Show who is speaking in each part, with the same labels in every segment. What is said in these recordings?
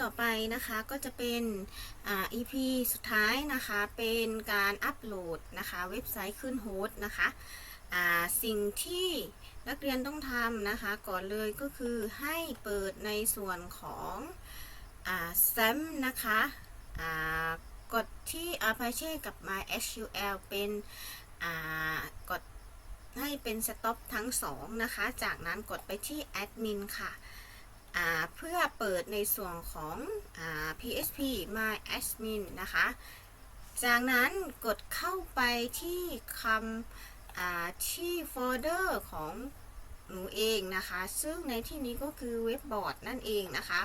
Speaker 1: ต่อไปนะคะก็จะเป็นอ่า EP สุดท้ายนะคะเป็นการอัปโหลดนะคะเว็บไซต์ขึ้นโฮสต์นะคะอ่าสิ่งที่นักเรียนต้องทำนะคะก่อนเลยก็คือให้เปิดในส่วนของอ่า SAM นะคะอ่ากดที่ Apache กับ MySQL เป็นอ่ากดให้เป็น Stop ทั้งสองนะคะ จากนั้นกดไปที่ Admin ค่ะ เพื่อเปิดในส่วนของอ PHP My Admin นะคะ จากนั้นกดเข้าไปที่คำที่โฟลเดอร์ของหนูเองนะคะ ซึ่งในที่นี้ก็คือเว็บบอร์ดนั่นเองนะคะ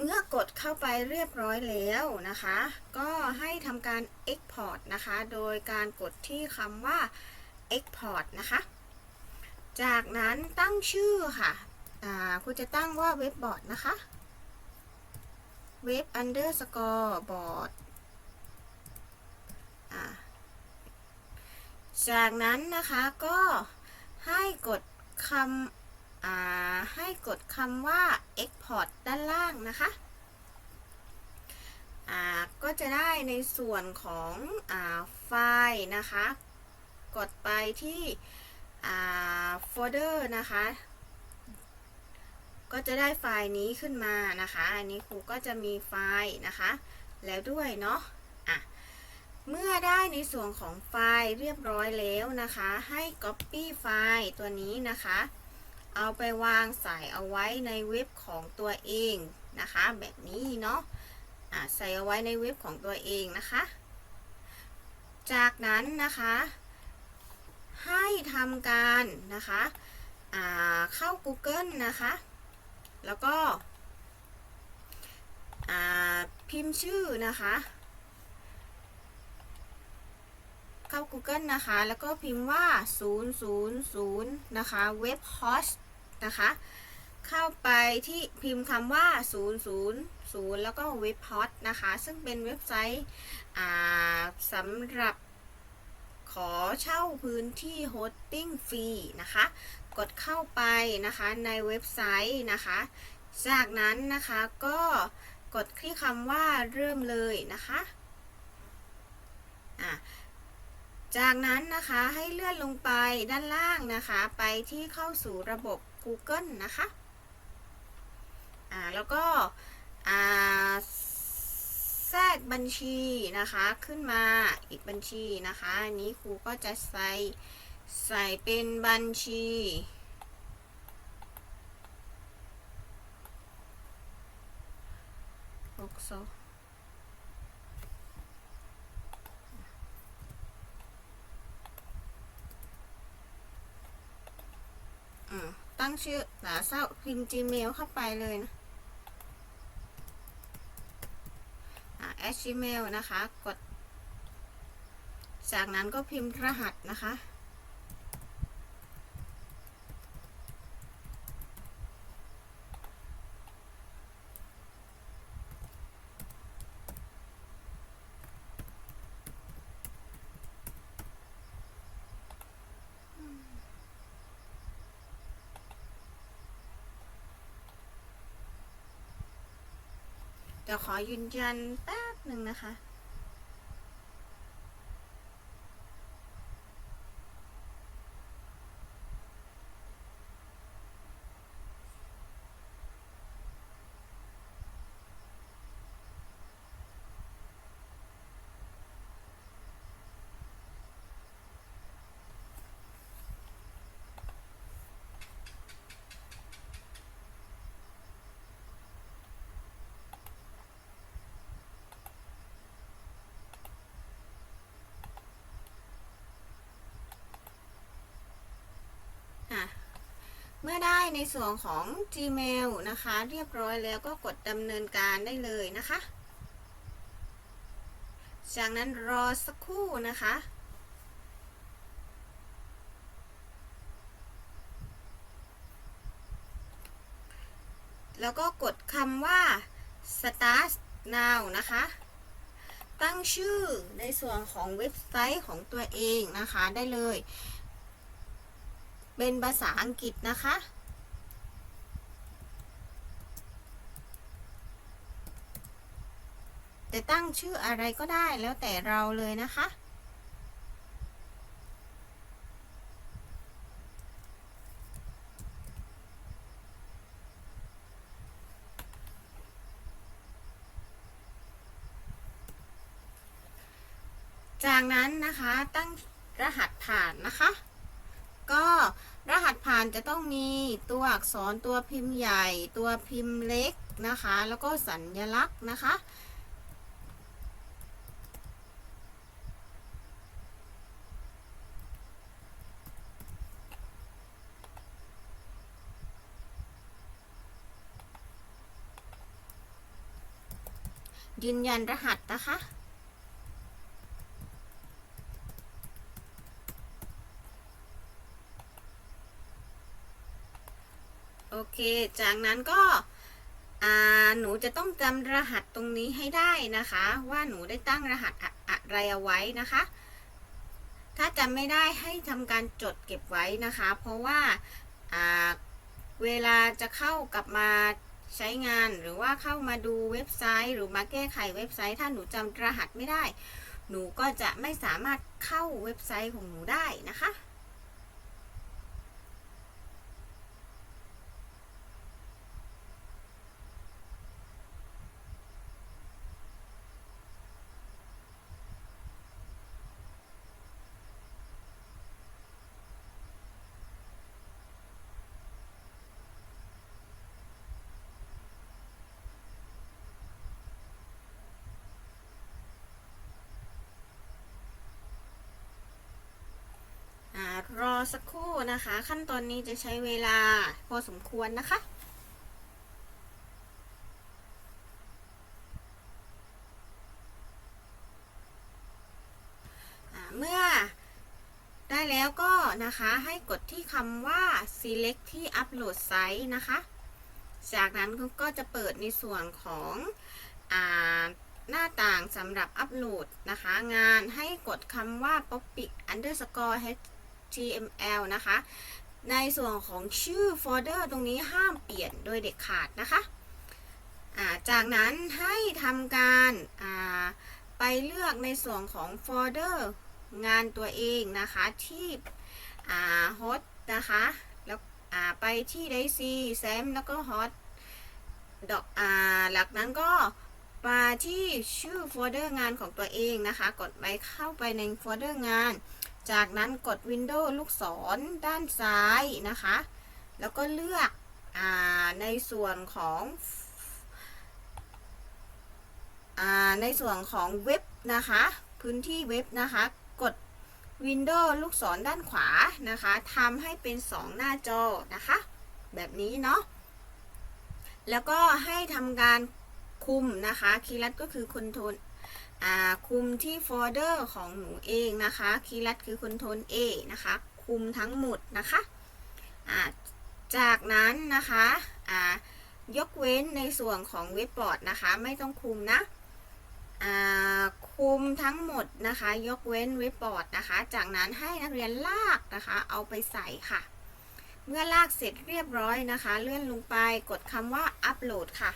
Speaker 1: เมื่อกดเข้าไปเรียบร้อยแล้วนะคะ ก็ให้ทำการ Export นะคะ โดยการกดที่คำว่า Export นะคะ จากนั้นตั้งชื่อค่ะ อ่าคุณจะตั้งว่าเว็บบอร์ดนะคะ เว็บ underscore บอร์ดอ่าจากนั้นนะคะก็ให้กดคำอ่าให้กดคำว่า export ด้านล่างนะคะอ่าก็จะได้ในส่วนของอ่าไฟล์นะคะ กดไปที่อ่าโฟลเดอร์นะคะ ก็จะได้ไฟล์นี้ขึ้นมานะคะ อันนี้ครูก็จะมีไฟล์นะคะ แล้วด้วยเนาะอะเมื่อได้ในส่วนของไฟล์เรียบร้อยแล้วนะคะ ให้ Copy ไฟล์ตัวนี้นะคะ เอาไปวางใส่เอาไว้ในเว็บของตัวเองนะคะ แบบนี้เนาะะใส่เอาไว้ในเว็บของตัวเองนะคะ จากนั้นนะคะ ให้ทำการนะคะเข้า Google นะคะ แล้วก็พิมพ์ชื่อนะคะ เข้า Google นะคะ แล้วก็พิมพ์ว่า 000 นะคะ เว็บฮอสนะคะ เข้าไปที่พิมพ์คำว่า 000 แล้วก็เว็บฮอสนะคะ ซึ่งเป็นเว็บไซต์สำหรับ ขอเช่าพื้นที่โฮสติ้งฟรีนะคะ กดเข้าไปนะคะในเว็บไซต์นะคะ จากนั้นนะคะก็กดที่คำว่าเริ่มเลยนะคะอะจากนั้นนะคะให้เลื่อนลงไปด้านล่างนะคะ ไปที่เข้าสู่ระบบ Google นะคะอ่าแล้วก็อ่า รกบัญชีนะคะขึ้นมาอีกบัญชีนะคะอันนี้ครูก็จะใส่ใส่เป็นบัญชีหกสองอืมตั้งชื่อหลาเศร้าพิมพ์ Gmail เข้าไปเลยนะ อ่า at gmail นะคะ กด จากนั้นก็พิมพ์รหัสนะคะ เดี๋ยวขอยืนยันแป๊บ หนึ่งนะคะ เมื่อได้ในส่วนของ Gmail นะคะ เรียบร้อยแล้วก็กดดำเนินการได้เลยนะคะ จากนั้นรอสักครู่นะคะแล้วก็กดคำว่า start now นะคะ ตั้งชื่อในส่วนของเว็บไซต์ของตัวเองนะคะได้เลย เป็นภาษาอังกฤษนะคะจะตั้งชื่ออะไรก็ได้แล้วแต่เราเลยนะคะ จากนั้นนะคะตั้งรหัสผ่านนะคะ ก็รหัสผ่านจะต้องมีตัวอักษรตัวพิมพ์ใหญ่ ตัวพิมพ์เล็กนะคะ แล้วก็สัญลักษณ์นะคะ ยืนยันรหัสนะคะ โอเค จากนั้นก็หนูจะต้องจำรหัสตรงนี้ให้ได้นะคะ ว่าหนูได้ตั้งรหัสอะอะไรเอาไว้นะคะ ถ้าจำไม่ได้ให้ทำการจดเก็บไว้นะคะ เพราะว่าเวลาจะเข้ากลับมาใช้งานหรือว่าเข้ามาดูเว็บไซต์ หรือมาแก้ไขเว็บไซต์ ถ้าหนูจำรหัสไม่ได้ หนูก็จะไม่สามารถเข้าเว็บไซต์ของหนูได้นะคะ อ่ารอสักครู่ นะคะ ขั้นตอนนี้จะใช้เวลาพอสมควรนะคะ เมื่อได้แล้วก็นะคะให้กดที่คำว่า select ที่ upload site นะคะ จากนั้นก็จะเปิดในส่วนของอหน้าต่างสำหรับอัปโหลดนะคะ งานให้กดคำว่า topic underscore html นะคะ ในส่วนของชื่อโฟลเดอร์ตรงนี้ห้ามเปลี่ยนโดยเด็ดขาดนะคะาจากนั้นให้ทำการาไปเลือกในส่วนของโฟลเดอร์งานตัวเองนะคะที่อ่า host นะคะแล้วไปที่ daisy sam แล้วก็ hot ดอกอ่าหลักนั้นก็มาที่ชื่อโฟลเดอร์งานของตัวเองนะคะ กดไปเข้าไปในโฟลเดอร์งาน จากนั้นกด Windows ลูกศรด้านซ้ายนะคะ แล้วก็เลือกอในส่วนของอในส่วนของเว็บนะคะ พื้นที่เว็บนะคะ กด Windows ลูกศรด้านขวานะคะทำให้เป็น 2 หน้าจอนะคะ แบบนี้เนาะ แล้วก็ให้ทำการคุมนะคะ คีย์ลัดก็คือคอนโทร คุมที่โฟลเดอร์ของหนูเองนะคะ คีย์ลัดคือคอนโทรล A นะคะ คุมทั้งหมดนะคะะจากนั้นนะคะยกเว้นในส่วนของเว็บบอร์ดนะคะ ไม่ต้องคุมนะคุมทั้งหมดนะคะ ยกเว้นเว็บบอร์ดนะคะ จากนั้นให้นักเรียนลากนะคะ เอาไปใส่ค่ะ เมื่อลากเสร็จเรียบร้อยนะคะ เลื่อนลงไปกดคำว่าอัปโหลดค่ะ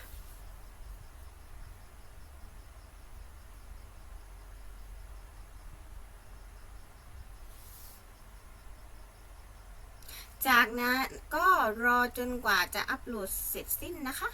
Speaker 1: จากนั้นก็รอจนกว่าจะอัปโหลดเสร็จสิ้นนะคะ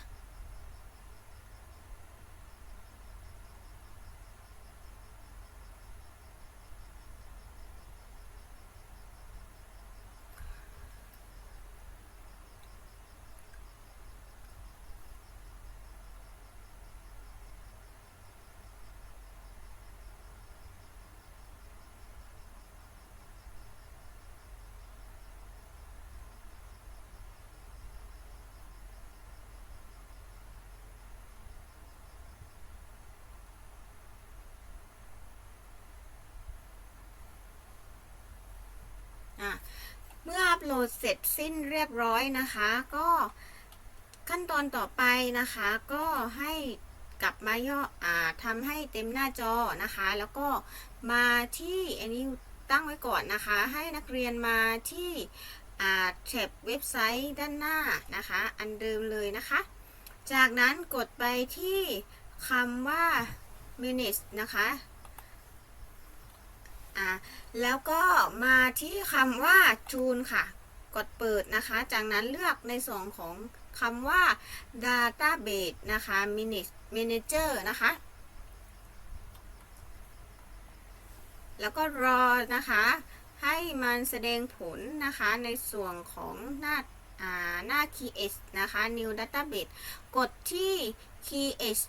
Speaker 1: เสร็จสิ้นเรียบร้อยนะคะ ก็ขั้นตอนต่อไปนะคะ ก็ให้กลับมาย่ออ่าทำให้เต็มหน้าจอนะคะ แล้วก็มาที่อันนี้ตั้งไว้ก่อนนะคะ ให้นักเรียนมาที่อ่าแท็บเว็บไซต์ด้านหน้านะคะ อันเดิมเลยนะคะ จากนั้นกดไปที่คำว่า minutes นะคะแล้วก็มาที่คำว่า tune ค่ะ กดเปิดนะคะ จากนั้นเลือกในส่วนของคำว่า database นะคะ manager นะคะ แล้วก็รอนะคะให้มันแสดงผลนะคะในส่วนของหน้าอ่าหน้า create นะคะ new database กดที่ create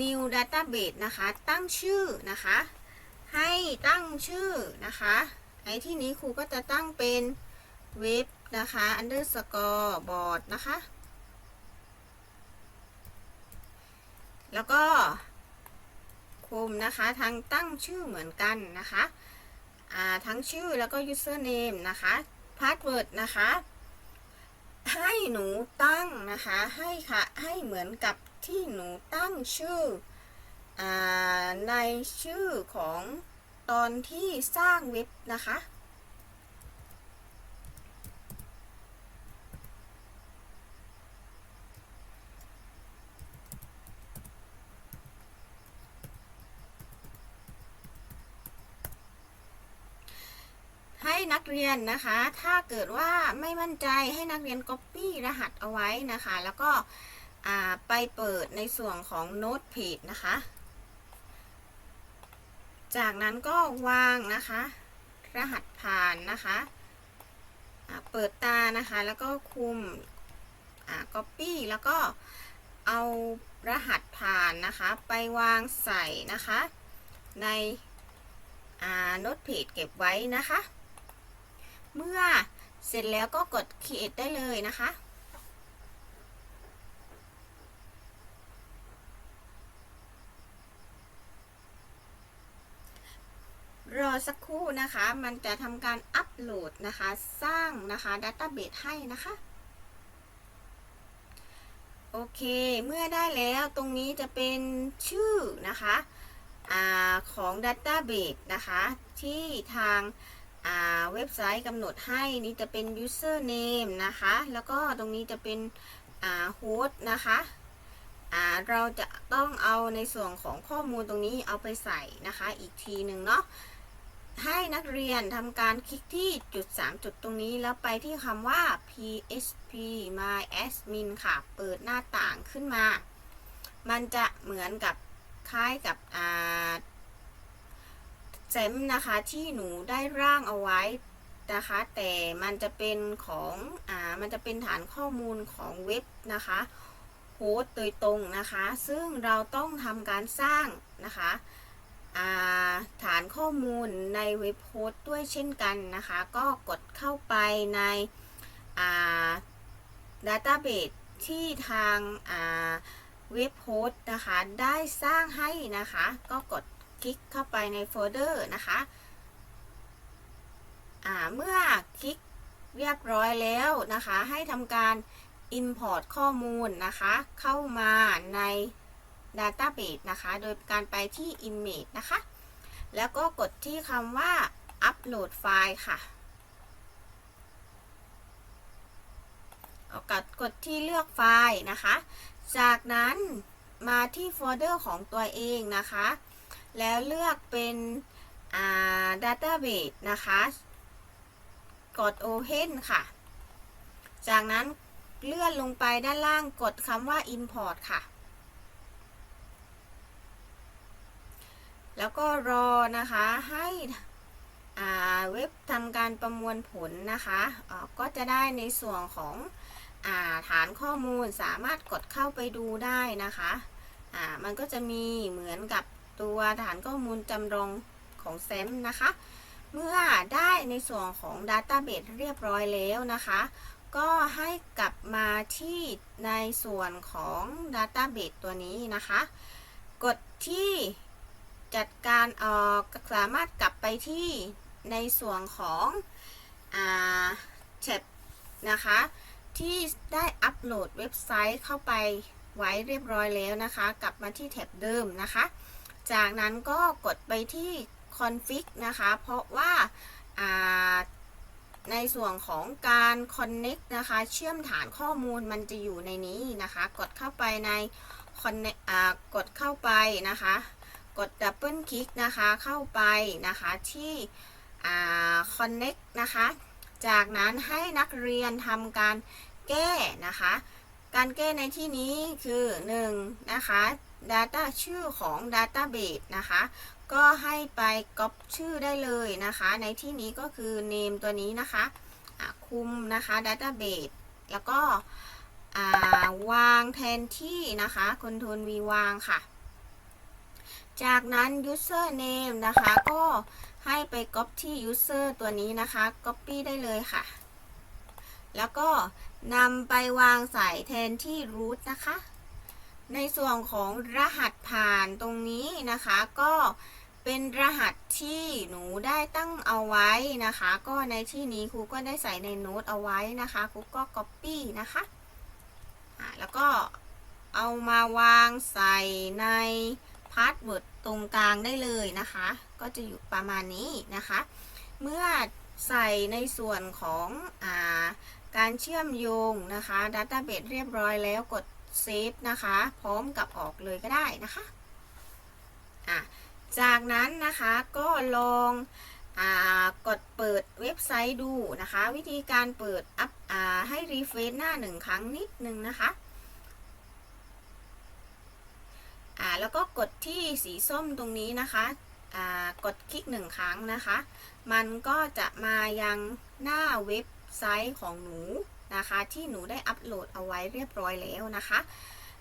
Speaker 1: new database นะคะ ตั้งชื่อนะคะ ให้ตั้งชื่อนะคะ ในที่นี้ครูก็จะตั้งเป็น เว็บนะคะ underscore board นะคะ แล้วก็คุมนะคะทางตั้งชื่อเหมือนกันนะคะทั้งชื่อแล้วก็ username นะคะ password นะคะ ให้หนูตั้งนะคะ ให้ค่ะ ให้เหมือนกับที่หนูตั้งชื่ออในชื่อของตอนที่สร้างเว็บนะคะ เรียนนะคะ ถ้าเกิดว่าไม่มั่นใจให้นักเรียน Copy รหัสเอาไว้นะคะ แล้วก็ไปเปิดในส่วนของ Note Page นะคะ จากนั้นก็วางนะคะ รหัสผ่านนะคะเปิดตานะคะ แล้วก็คุมอ่า Copy แล้วก็เอารหัสผ่านนะคะ ไปวางใส่นะคะ ในอ่า Note Page เก็บไว้นะคะ เมื่อเสร็จแล้วก็กด create ได้เลยนะคะ รอสักครู่นะคะ มันจะทำการอัปโหลดนะคะ สร้างนะคะดัตต้าเบสให้นะคะโอเค เมื่อได้แล้วตรงนี้จะเป็นชื่อนะคะอของ Database นะคะ ที่ทาง เว็บไซต์กำหนดให้นี่จะเป็น username นะคะ แล้วก็ตรงนี้จะเป็น host นะคะเราจะต้องเอาในส่วนของข้อมูลตรงนี้เอาไปใส่นะคะ อีกทีหนึ่งเนาะให้นักเรียนทำการคลิกที่จุด 3 จุดตรงนี้ แล้วไปที่คำว่า php my admin ค่ะ เปิดหน้าต่างขึ้นมา มันจะเหมือนกับคล้ายกับ อ่าเซมนะคะที่หนูได้ร่างเอาไว้นะคะ แต่มันจะเป็นของอ่ามันจะเป็นฐานข้อมูลของเว็บนะคะโฮสต์โดยตรงนะคะ ซึ่งเราต้องทำการสร้างนะคะอ่าฐานข้อมูลในเว็บโฮสต์ด้วยเช่นกันนะคะ ก็กดเข้าไปในอ่า database ที่ทางอ่าเว็บโฮสต์นะคะ ได้สร้างให้นะคะ ก็กด คลิกเข้าไปในโฟลเดอร์นะคะอ่าเมื่อคลิกเรียบร้อยแล้วนะคะ ให้ทำการ Import ข้อมูลนะคะ เข้ามาใน Database นะคะ โดยการไปที่ Image นะคะ แล้วก็กดที่คำว่า Upload ไฟล์ค่ะเอากดกดที่เลือกไฟล์นะคะ จากนั้นมาที่โฟลเดอร์ของตัวเองนะคะ แล้วเลือกเป็นอ่า database นะคะ กด open ค่ะ จากนั้นเลื่อนลงไปด้านล่างกดคำว่า import ค่ะ แล้วก็รอนะคะให้เว็บทำการประมวลผลนะคะก็จะได้ในส่วนของอาฐานข้อมูลสามารถกดเข้าไปดูได้นะคะอ่ามันก็จะมีเหมือนกับ ตัวฐานข้อมูลจำลองของเซมนะคะ เมื่อได้ในส่วนของ Database เรียบร้อยแล้วนะคะ ก็ให้กลับมาที่ในส่วนของ Database ตัวนี้นะคะ กดที่จัดการเอ่อสามารถกลับไปที่ในส่วนของแท็บนะคะ ที่ได้อัปโหลดเว็บไซต์เข้าไปไว้เรียบร้อยแล้วนะคะ กลับมาที่แท็บเดิมนะคะ จากนั้นก็กดไปที่ config นะคะ เพราะว่าาในส่วนของการ connect นะคะ เชื่อมฐานข้อมูลมันจะอยู่ในนี้นะคะ กดเข้าไปใน connect กดเข้าไปนะคะ กดดับเบิลคลิกนะคะ เข้าไปนะคะที่อ่า connect นะคะ จากนั้นให้นักเรียนทำการแก้นะคะ การแก้ในที่นี้คือ 1 นะคะ Data ชื่อของ Database นะคะ ก็ให้ไปก๊อปชื่อได้เลยนะคะ ในที่นี้ก็คือ name ตัวนี้นะคะะคุมนะคะ Database แล้วก็วางแทนที่นะคะ Ctrl V วางค่ะ จากนั้น user name นะคะ ก็ให้ไปก๊อปที่ user ตัวนี้นะคะ copy ได้เลยค่ะ แล้วก็นำไปวางใส่แทนที่ root นะคะ ในส่วนของรหัสผ่านตรงนี้นะคะ ก็เป็นรหัสที่หนูได้ตั้งเอาไว้นะคะ ก็ในที่นี้ครูก็ได้ใส่ในโน้ตเอาไว้นะคะครูก็ copy นะคะะแล้วก็เอามาวางใส่ในพาสเวิร์ดตรงกลางได้เลยนะคะ ก็จะอยู่ประมาณนี้นะคะ เมื่อใส่ในส่วนของอาการเชื่อมโยงนะคะ Database เรียบร้อยแล้วกด เซฟนะคะ พร้อมกับออกเลยก็ได้นะคะอะจากนั้นนะคะก็ลองอกดเปิดเว็บไซต์ดูนะคะ วิธีการเปิดอัพให้รีเฟรชหน้าหนึ่งครั้งนิดนึงนะคะแล้วก็กดที่สีส้มตรงนี้นะคะกดคลิกหนึ่งครั้งนะคะ มันก็จะมายังหน้าเว็บไซต์ของหนู นะคะ ที่หนูได้อัปโหลดเอาไว้เรียบร้อยแล้วนะคะ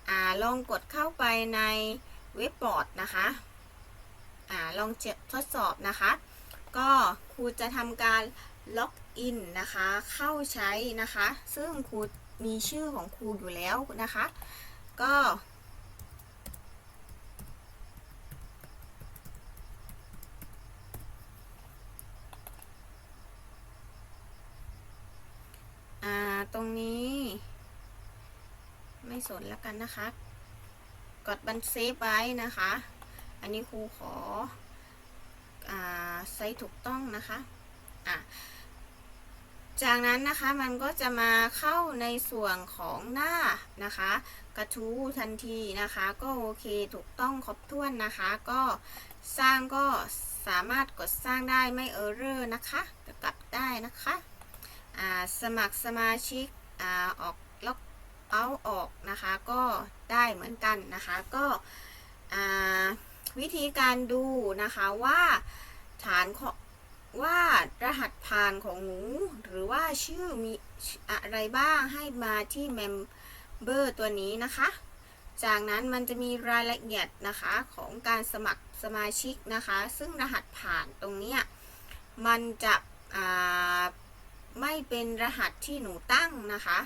Speaker 1: อาลองกดเข้าไปในเว็บบอร์ดนะคะอาลองทดสอบนะคะ ก็ครูจะทำการล็อกอินนะคะ เข้าใช้นะคะ ซึ่งครูมีชื่อของครูอยู่แล้วนะคะ ก็ อ่า ตรงนี้ ไม่ สนแล้วกันนะคะ กดบันเซฟไว้นะคะ อันนี้ครูขออาใช้ถูกต้องนะคะอะจากนั้นนะคะมันก็จะมาเข้าในส่วนของหน้านะคะ กระทู้ทันทีนะคะ ก็โอเคถูกต้องครบถ้วนนะคะ ก็สร้างก็สามารถกดสร้างได้ไม่เออร์เรอร์นะคะกลับได้นะคะสมัครสมาชิกอออก เอาออกนะคะก็ได้เหมือนกันนะคะก็วิธีการดูนะคะว่าฐานขอว่ารหัสผ่านของหนู หรือว่าชื่อมีอะไรบ้างให้มาที่ Member ตัวนี้นะคะ จากนั้นมันจะมีรายละเอียดนะคะของการสมัครสมาชิกนะคะ ซึ่งรหัสผ่านตรงนี้มันจะไม่เป็นรหัสที่หนูตั้งนะคะ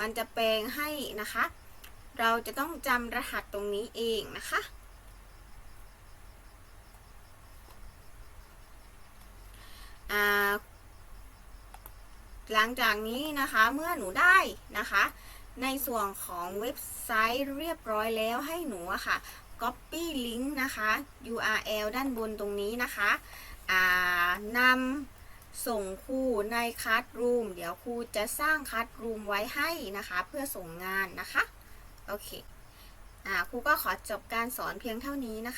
Speaker 1: มันจะแปลงให้นะคะ เราจะต้องจำรหัสตรงนี้เองนะคะ หลังจากนี้นะคะเมื่อหนูได้นะคะ ในส่วนของเว็บไซต์เรียบร้อยแล้วให้หนูอะค่ะ copy link นะคะ URL ด้านบนตรงนี้นะคะอ่านำ ส่งครูในคัสรูมเดี๋ยวครูจะสร้างคัสรูมไว้ให้นะคะ เพื่อส่งงานนะคะ โอเค อ่าครูก็ขอจบการสอนเพียงเท่านี้นะคะ